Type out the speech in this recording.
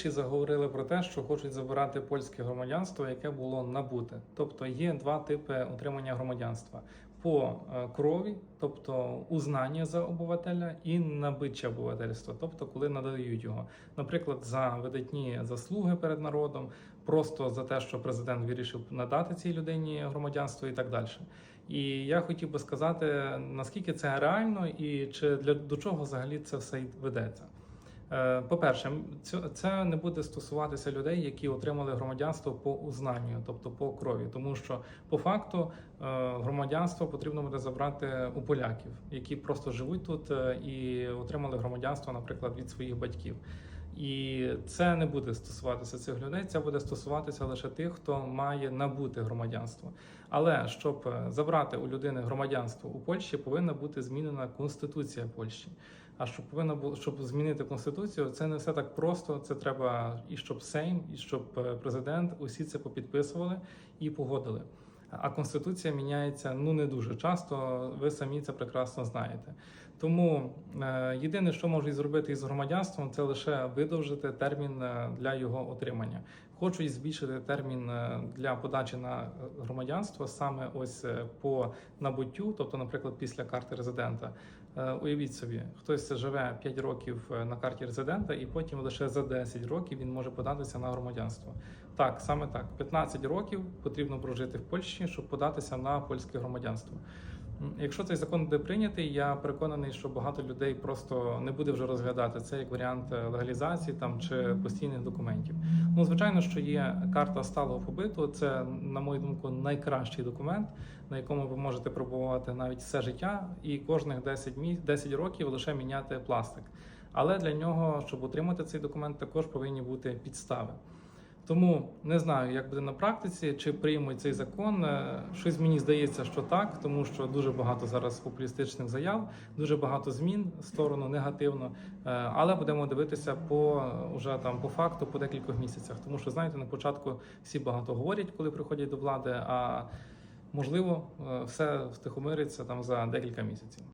Польщі заговорили про те, що хочуть забирати польське громадянство, яке було набуте. Тобто є два типи отримання громадянства: по е, крові, тобто узнання за обивателя, і набиччя обивательства, тобто коли надають його, наприклад, за видатні заслуги перед народом, просто за те, що президент вирішив надати цій людині громадянство і так далі. І я хотів би сказати, наскільки це реально і чи для до чого взагалі це все ведеться. Е, По-перше, це не буде стосуватися людей, які отримали громадянство по узнанню, тобто по крові, тому що по факту е, громадянство потрібно буде забрати у поляків, які просто живуть тут е, і отримали громадянство, наприклад, від своїх батьків. І це не буде стосуватися цих людей, це буде стосуватися лише тих, хто має набути громадянство. Але щоб е, забрати у людини громадянство у Польщі, повинна бути змінена конституція Польщі. А щоб повинно було щоб змінити конституцію, це не все так просто. Це треба і щоб Сейм, і щоб е, президент усі це попідписували і погодили. А конституція міняється ну не дуже часто. Ви самі це прекрасно знаєте. Тому е, єдине, що можуть зробити із громадянством, це лише видовжити термін е, для його отримання. Хочуть збільшити термін е, для подачі на е, громадянство саме ось е, по набуттю, тобто, наприклад, після карти резидента. Уявіть собі, хтось живе 5 років на карті резидента, і потім лише за 10 років він може податися на громадянство. Так, саме так. 15 років потрібно прожити в Польщі, щоб податися на польське громадянство. Якщо цей закон буде прийнятий, я переконаний, що багато людей просто не буде вже розглядати це як варіант е, легалізації там чи постійних документів. Ну, звичайно, що є карта сталого побиту. Це, на мою думку, найкращий документ, на якому ви можете пробувати навіть все життя, і кожних 10 міс... 10 років лише міняти пластик. Але для нього, щоб отримати цей документ, також повинні бути підстави. Тому не знаю, як буде на практиці, чи приймуть цей закон. Е, Щось мені здається, що так, тому що дуже багато зараз популістичних заяв, дуже багато змін в сторону негативно. Е, Але будемо дивитися по уже там по факту по декількох місяцях. Тому що знаєте, на початку всі багато говорять, коли приходять до влади. А можливо, е, все втихомириться там за декілька місяців.